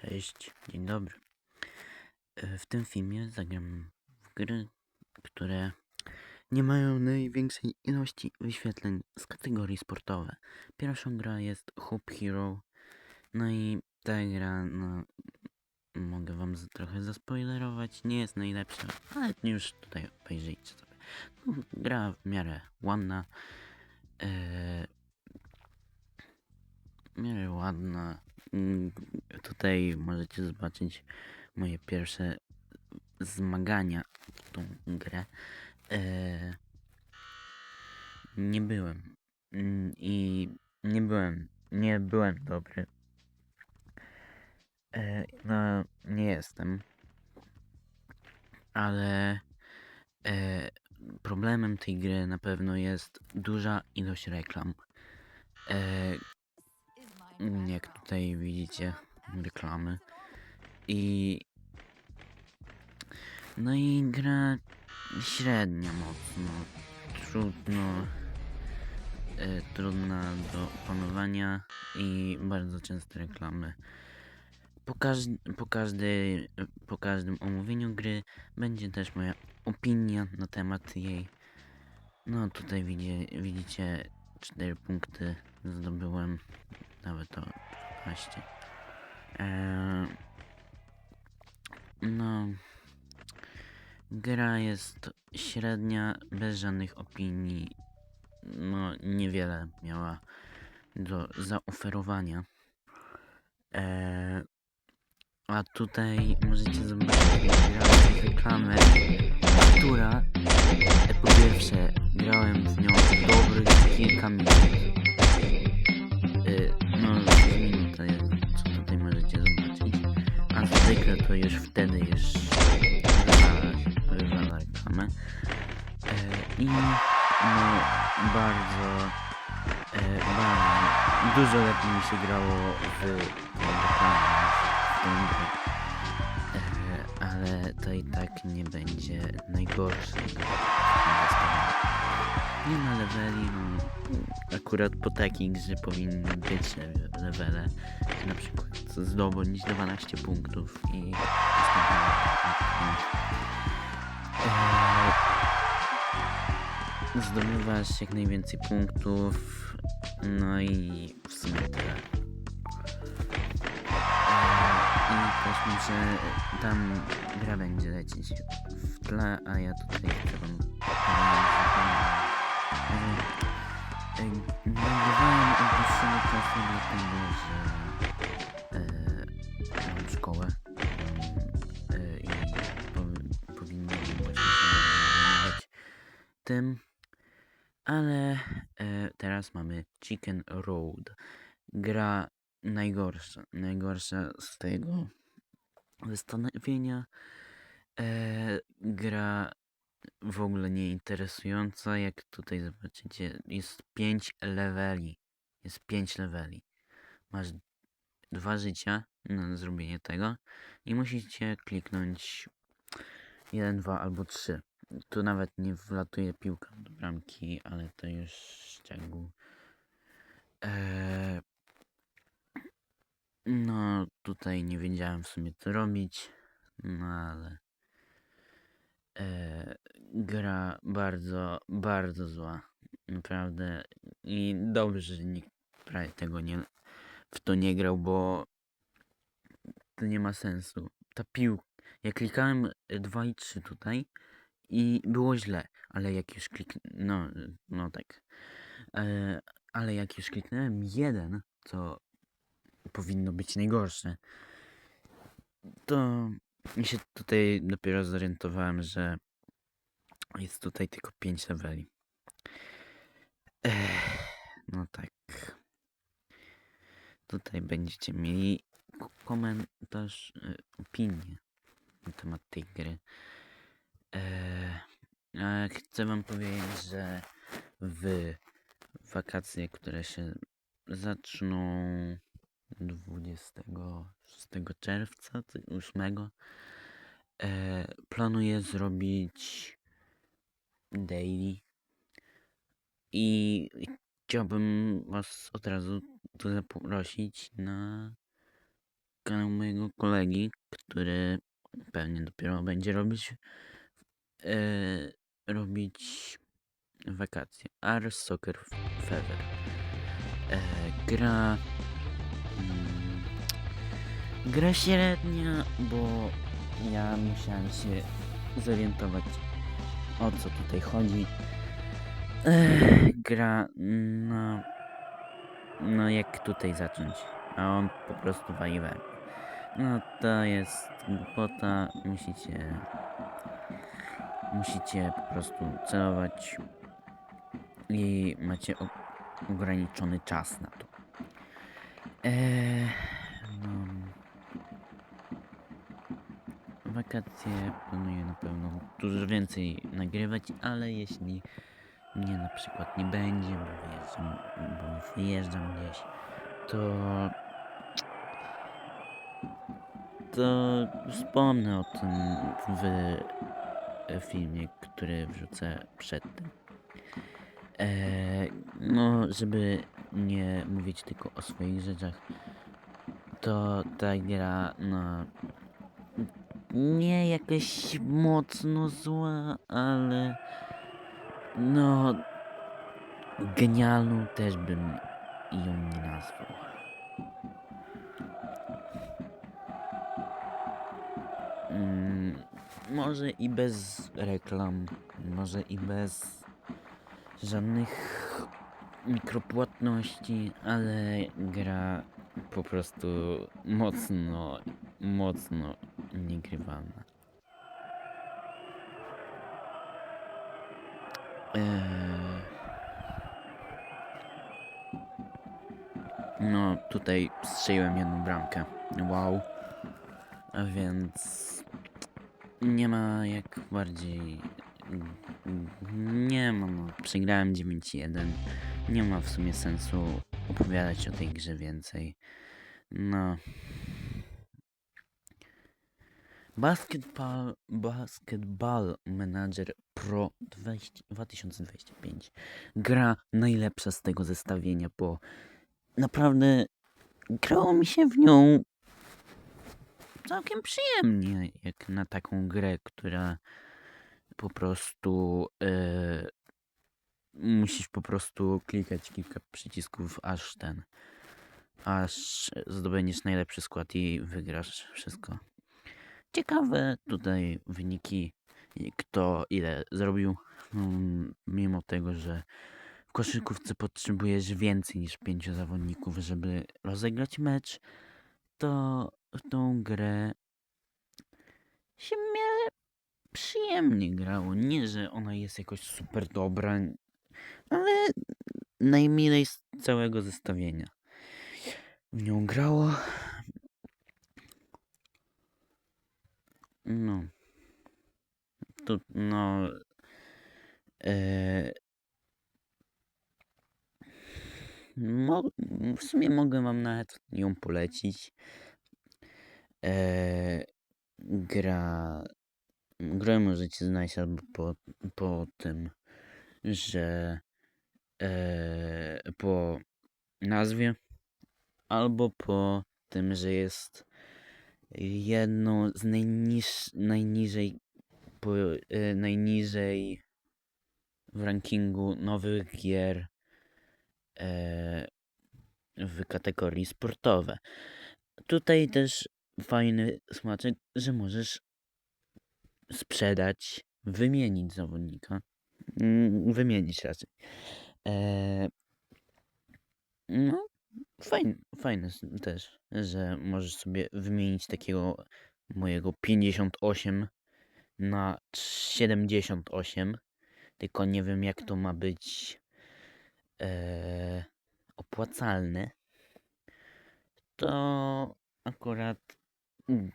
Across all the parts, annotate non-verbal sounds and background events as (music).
Cześć, dzień dobry. E, W tym filmie zagram w gry, które nie mają największej ilości wyświetleń z kategorii sportowe. Pierwszą gra jest Hoop Hero. No i ta gra, no, mogę wam trochę zaspoilerować, nie jest najlepsza, ale już tutaj obejrzyjcie sobie. No, gra w miarę ładna. E, w miarę ładna. Mm, Tutaj możecie zobaczyć moje pierwsze zmagania w tą grę. E, nie byłem. Mm, I nie byłem. Nie byłem dobry. E, no, nie jestem. Ale e, problemem tej gry na pewno jest duża ilość reklam. Jak tutaj widzicie, reklamy. I. No i gra średnio mocno. Trudno. E, trudna do opanowania i bardzo częste reklamy. Po, każd po, każdej, po każdym omówieniu gry będzie też moja opinia na temat jej. No tutaj widzie, widzicie 4 punkty zdobyłem, nawet to 12. Eee, no, gra jest średnia, bez żadnych opinii. No, niewiele miała do zaoferowania. Eee, a tutaj możecie zobaczyć reklamę, która po pierwsze grałem w nią dobrych kilka minut. Zwykle to już wtedy już wywala, reklamę. E, I no, bardzo, e, bardzo, dużo lepiej mi się grało w niż w. E, ale to i tak nie będzie najgorsze. Nie ma leveli, no, akurat po takiej grze powinny być le- levele. Na przykład zdobądź 12 punktów i eee, zdobywasz jak najwięcej punktów. No i w sumie tyle. Eee, I też muszę, tam gra będzie lecieć w tle, a ja tutaj chcę wam Nagrywałem dłuższego czasu dlatego, że e, i powi- powinienem właśnie zajmować tym, ale e, teraz mamy Chicken Road. Gra najgorsza, najgorsza z tego zastanowienia. E, gra w ogóle nie interesująca. Jak tutaj zobaczycie, jest 5 leveli. Jest 5 leveli. Masz dwa życia na zrobienie tego i musicie kliknąć 1, 2 albo 3. Tu nawet nie wlatuje piłka do bramki, ale to już szczegół. Eee, no, tutaj nie wiedziałem w sumie co robić, no ale e, gra bardzo, bardzo zła. Naprawdę. I dobrze, że nikt prawie tego nie w to nie grał, bo to nie ma sensu. Ta piłka. Ja klikałem 2 i 3 tutaj i było źle, ale jak już klik... No, no tak. E, ale jak już kliknąłem jeden, co powinno być najgorsze, to i się tutaj dopiero zorientowałem, że jest tutaj tylko 5 leveli. Ech, no tak. Tutaj będziecie mieli komentarz, y, opinię na temat tej gry. Chcę wam powiedzieć, że w wakacje, które się zaczną 26 czerwca, ty- 8, e, planuję zrobić daily i chciałbym was od razu tu zaprosić na kanał mojego kolegi, który pewnie dopiero będzie robić e, robić wakacje. Ars Soccer Fever. E, gra gra średnia, bo ja musiałem się zorientować o co tutaj chodzi. Ech, gra no no jak tutaj zacząć? A on po prostu wali we mnie. No to jest głupota, musicie musicie po prostu celować i macie ograniczony czas na to. Eee, no, wakacje planuję na pewno dużo więcej nagrywać, ale jeśli mnie na przykład nie będzie, bo wyjeżdżam, bo wyjeżdżam gdzieś, to to wspomnę o tym w filmie, który wrzucę przed tym. Eee, no, żeby nie mówić tylko o swoich rzeczach, to ta gra, no, nie jakaś mocno zła, ale no, genialną też bym ją nie nazwał. Mm, może i bez reklam, może i bez żadnych mikropłatności, ale gra po prostu mocno, mocno niegrywalna. Eee... No, tutaj strzeliłem jedną bramkę. Wow. A więc nie ma jak bardziej. Nie ma, no. Przegrałem 9-1. Nie ma w sumie sensu opowiadać o tej grze więcej. No. Basketball, Basketball Manager Pro 20, 2025. Gra najlepsza z tego zestawienia, bo naprawdę grało mi się w nią całkiem przyjemnie, jak na taką grę, która po prostu e, musisz po prostu klikać kilka przycisków, aż ten, aż zdobędziesz najlepszy skład i wygrasz wszystko. Ciekawe tutaj wyniki, kto ile zrobił, mm, mimo tego, że w koszykówce potrzebujesz więcej niż pięciu zawodników, żeby rozegrać mecz, to w tą grę się miarę przyjemnie grało. Nie, że ona jest jakoś super dobra, ale najmilej z całego zestawienia. W nią grało. No. To, no. E, mo, w sumie mogę wam nawet ją polecić. E, gra. Grę możecie znaleźć albo po, po tym, że e, po nazwie, albo po tym, że jest jedną z najniż, najniżej, po, e, najniżej w rankingu nowych gier e, w kategorii sportowe. Tutaj też fajny smaczek, że możesz sprzedać, wymienić zawodnika. Mm, Wymienić raczej. E, no, fajne, fajne s- też, że możesz sobie wymienić takiego mojego 58 na 78. Tylko nie wiem, jak to ma być e, opłacalne. To akurat mm,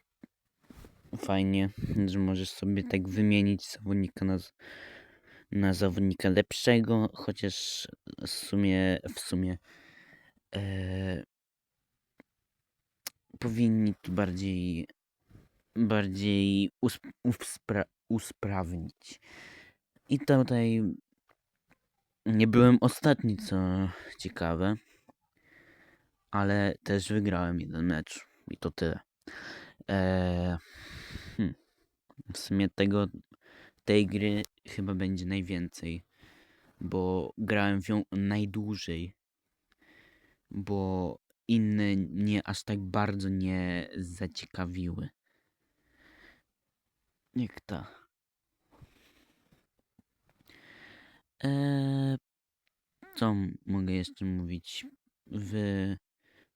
fajnie, że możesz sobie tak wymienić zawodnika na, na zawodnika lepszego, chociaż w sumie w sumie e, powinni to bardziej bardziej usp- uspra- usprawnić. I tutaj nie byłem ostatni, co ciekawe, ale też wygrałem jeden mecz. i to tyle. Eee, hmm. W sumie tego, tej gry chyba będzie najwięcej, bo grałem w nią najdłużej, bo inne mnie aż tak bardzo nie zaciekawiły. Jak ta. Eee, co mogę jeszcze mówić? W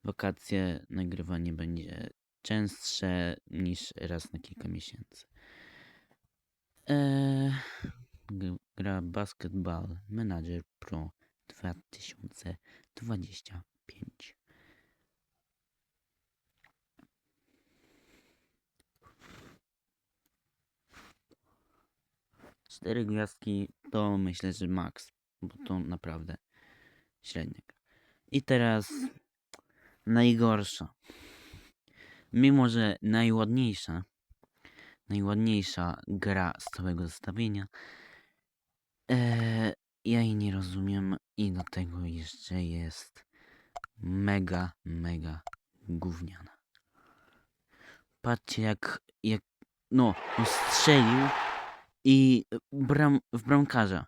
wakacje nagrywanie będzie częstsze niż raz na kilka miesięcy. Eee, gra Basketball Manager Pro 2025. Cztery gwiazdki to myślę, że max, bo to naprawdę średnia gra. I teraz najgorsza. Mimo, że najładniejsza, najładniejsza gra z całego zestawienia, e, ja jej nie rozumiem i do tego jeszcze jest mega, mega gówniana. Patrzcie jak, jak, no, on strzelił i bram, w bramkarza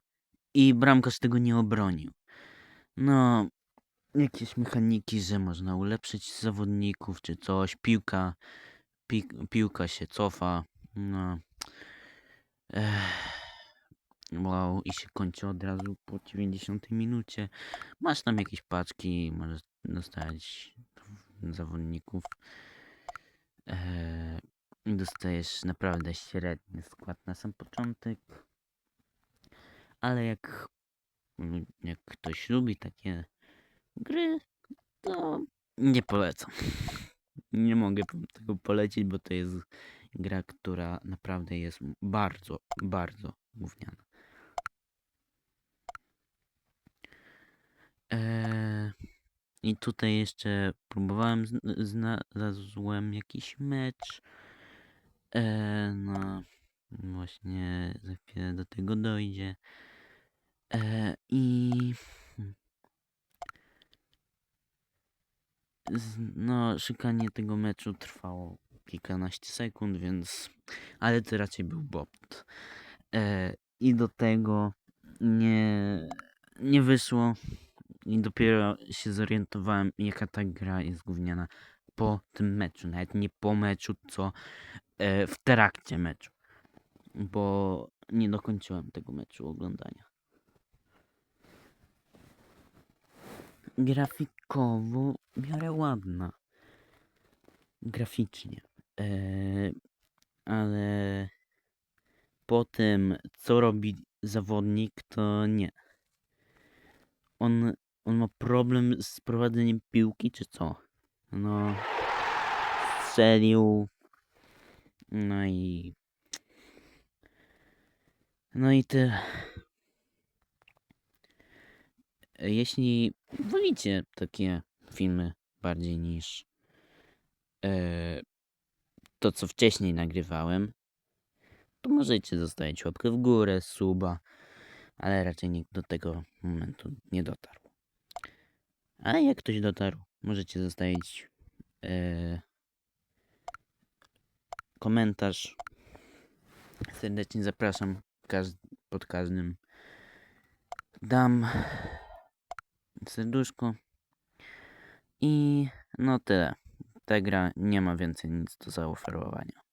i bramkarz tego nie obronił. No, jakieś mechaniki, że można ulepszyć zawodników czy coś, piłka, pi, piłka się cofa, no. Ech. Wow, i się kończy od razu po 90 minucie. Masz tam jakieś paczki, możesz dostać zawodników. Eee, dostajesz naprawdę średni skład na sam początek. Ale jak, jak ktoś lubi takie gry, to nie polecam. (laughs) Nie mogę tego polecić, bo to jest gra, która naprawdę jest bardzo, bardzo gówniana. Eee, I tutaj jeszcze próbowałem, zn- znalazłem jakiś mecz. Eee, no, właśnie za chwilę do tego dojdzie. Eee, I hmm. no, szukanie tego meczu trwało kilkanaście sekund, więc. Ale to raczej był bot. E, I do tego nie, nie wyszło. I dopiero się zorientowałem, jaka ta gra jest gówniana po tym meczu. Nawet nie po meczu, co e, w trakcie meczu. Bo nie dokończyłem tego meczu oglądania. Grafikowo w miarę ładna. Graficznie. E, ale po tym, co robi zawodnik, to nie. On, on ma problem z prowadzeniem piłki, czy co? No, strzelił. No i. No i tyle. Jeśli wolicie takie filmy bardziej niż e, to, co wcześniej nagrywałem, to możecie zostawić łapkę w górę, suba, ale raczej nikt do tego momentu nie dotarł. A jak ktoś dotarł, możecie zostawić e, komentarz. Serdecznie zapraszam pod każdym. Dam serduszko. I no tyle. Ta gra nie ma więcej nic do zaoferowania.